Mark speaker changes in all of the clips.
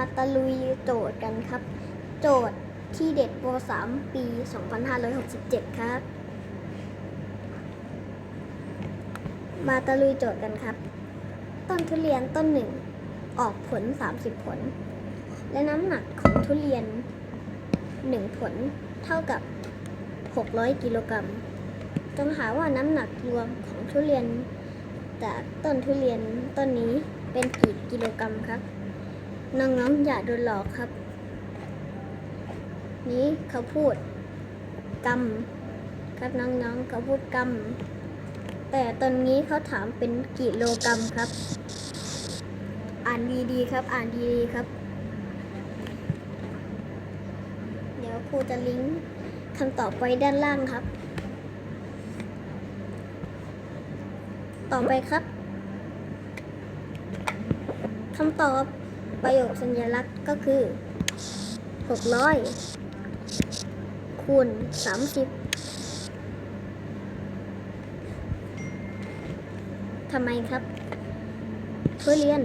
Speaker 1: มาตะลุยโจทย์กันครับ โจทย์ที่เด็ดป .3 ปี 2567 ครับ มาตะลุยโจทย์กันครับ ต้นทุเรียนต้นหนึ่ง ออกผล 30 ผล และน้ำหนักของทุเรียน 1 ผลเท่ากับ 600 กิโลกรัมจงหาว่าน้ำหนักรวมของทุเรียน จากต้นทุเรียนต้นนี้เป็นกี่กิโลกรัมครับ น้องๆอย่าโดนหลอกครับ นี้เขาพูดกรรมครับน้องๆเขาพูดกรรมแต่ตอนนี้เขาถามเป็นกิโลกรัมครับ อ่านดีๆครับ อ่านดีๆครับ เดี๋ยวครูจะลิงก์คำตอบไว้ด้านล่างครับ ต่อไปครับคำตอบ ประโยคสัญลักษณ์ก็คือ 600 คูณ 30 ทำไมครับทุเรียน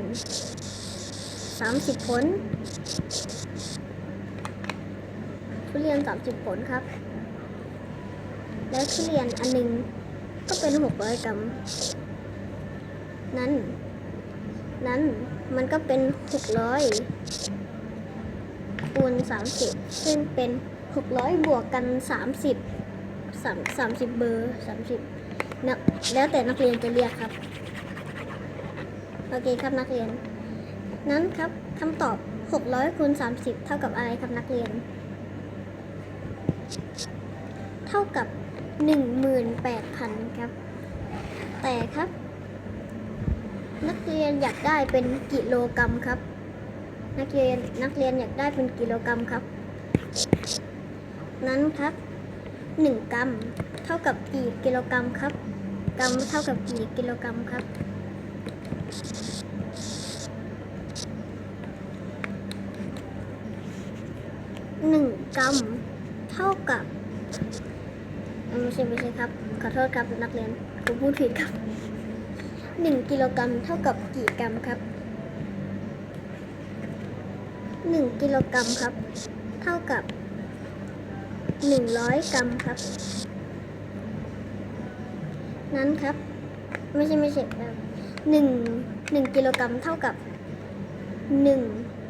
Speaker 1: 30 ผลทุเรียน 30 ผลครับ แล้วทุเรียนอันหนึงก็เป็น 600 กรัม นั้น นั้น มันก็เป็น600คูณ30ซึ่งเป็น600บวกกัน30 3 30เบอร์30นะแล้วแต่นักเรียนจะเรียกครับ โอเคครับนักเรียน นั้นครับคำตอบ600คูณ30เท่ากับอะไรครับนักเรียน เท่ากับ18,000ครับ แต่ครับ นักเรียนอยากได้เป็นกิโลกรัมครับ นักเรียนนักเรียนอยากได้เป็นกิโลกรัมครับ นั้นครับหนึ่งกรัมเท่ากับกี่กิโลกรัมครับกรัมเท่ากับกี่กิโลกรัมครับหนึ่งกรัมเท่ากับไม่ใช่ไม่ใช่ครับ ขอโทษครับนักเรียนผมพูดผิดครับ หนึ่งกิโลกรัมเท่ากับกี่กรัมครับหนึ่งกิโลกรัมครับ เท่ากับหนึ่งร้อยกรัมครับ นั้นครับ ไม่ใช่ไม่ใช่ครับหนึ่งหนึ่งกิโลกรัมเท่ากับหนึ่ง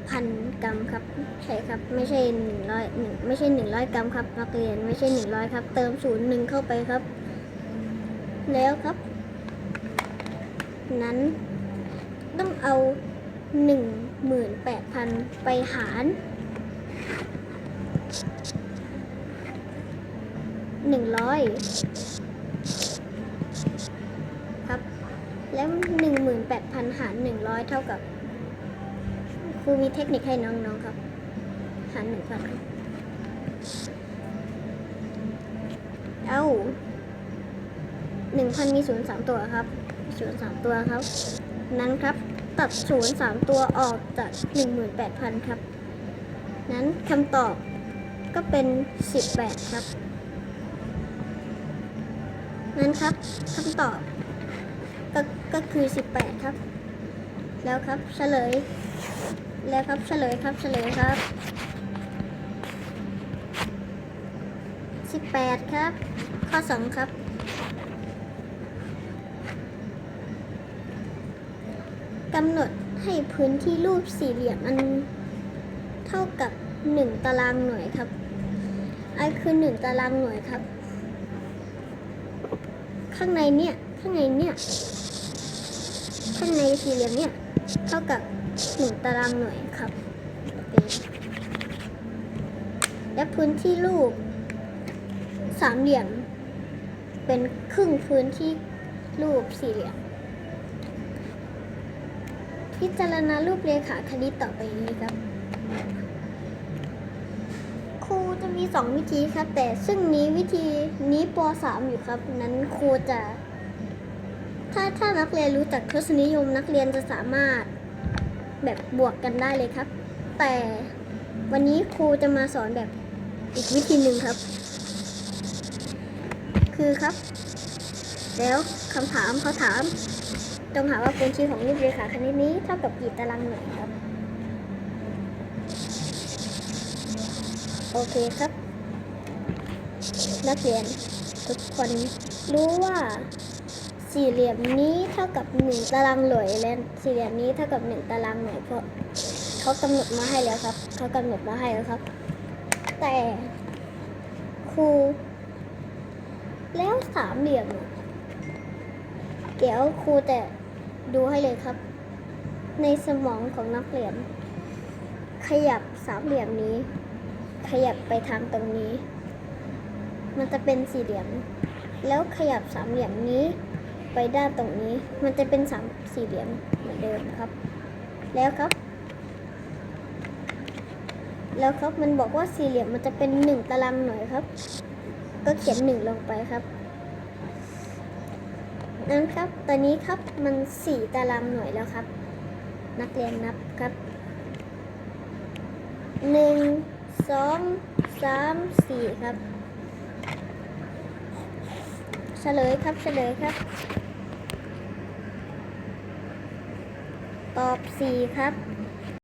Speaker 1: พันกรัมครับใช่ครับ ไม่ใช่หนึ่งร้อยหนึ่งไม่ใช่หนึ่งร้อยกรัมครับนักเรียนไม่ใช่หนึ่งร้อยครับ เติมศูนย์หนึ่งเข้าไปครับ แล้วครับ นั้น ต้องเอา 18,000 ไปหาร 100 ครับ แล้ว 18,000 หาร 100 เท่ากับ ครูมีเทคนิคให้น้อง ๆ ครับ หาร 1,000ครับเอา1,000 มีศูนย์สามตัวครับ ศูนย์สามตัวครับ นั้นครับ ตัดศูนย์สามตัวออกจากหนึ่งหมื่นแปดพันครับ นั้นคำตอบก็เป็นสิบแปดครับ นั้นครับคำตอบก็ก็คือสิบแปดครับ แล้วครับเฉลย แล้วครับเฉลยครับเฉลยครับสิบแปดครับ ข้อสองครับ กำหนดให้พื้นที่รูปสี่เหลี่ยมอันเท่ากับ 1 ตารางหน่วยครับไอคือ 1 ตารางหน่วยครับ ข้างในเนี่ย ข้างในเนี่ย ข้างในสี่เหลี่ยมเนี่ย เท่ากับ 1 ตารางหน่วยครับ และพื้นที่รูปสามเหลี่ยม เป็นครึ่งพื้นที่รูปสี่เหลี่ยม พิจารณารูปเรขาคณิตต่อไปนี้ครับ ครูจะมีสองวิธีครับ แต่ซึ่งนี้วิธีนี้ป .3 อยู่ครับ นั้นครูจะ ถ้าถ้านักเรียนรู้จักทศนิยมนักเรียนจะสามารถแบบบวกกันได้เลยครับ แต่วันนี้ครูจะมาสอนแบบอีกวิธีหนึ่งครับ คือครับ แล้วคำถามเขาถาม จงหาว่าพื้นที่ของรูปเรขาคณิตนี้เท่ากับกี่ตารางหน่วยครับ โอเคครับ นักเรียนทุกคนรู้ว่าสี่เหลี่ยมนี้เท่ากับหนึ่งตารางหน่วยและสี่เหลี่ยมนี้เท่ากับหนึ่งตารางหน่วยเพราะเขากำหนดมาให้แล้วครับ เขากำหนดมาให้แล้วครับ แต่ครูแล้วสามเหลี่ยมเดี๋ยวครูแต่ ดูให้เลยครับ ในสมองของนักเรียน ขยับสามเหลี่ยมนี้ ขยับไปทางตรงนี้ มันจะเป็นสี่เหลี่ยม แล้วขยับสามเหลี่ยมนี้ ไปด้านตรงนี้ มันจะเป็นสามสี่เหลี่ยมเหมือนเดิมครับ แล้วครับ แล้วครับมันบอกว่าสี่เหลี่ยมมันจะเป็นหนึ่งตารางหน่วยครับ ก็เขียนหนึ่งลงไปครับ นั้นครับ ตอนนี้ครับมันสี่ตารางหน่วยแล้วครับ นักเรียนนับครับหนึ่งสองสามสี่ครับเฉลยครับเฉลยครับ ตอบสี่ครับ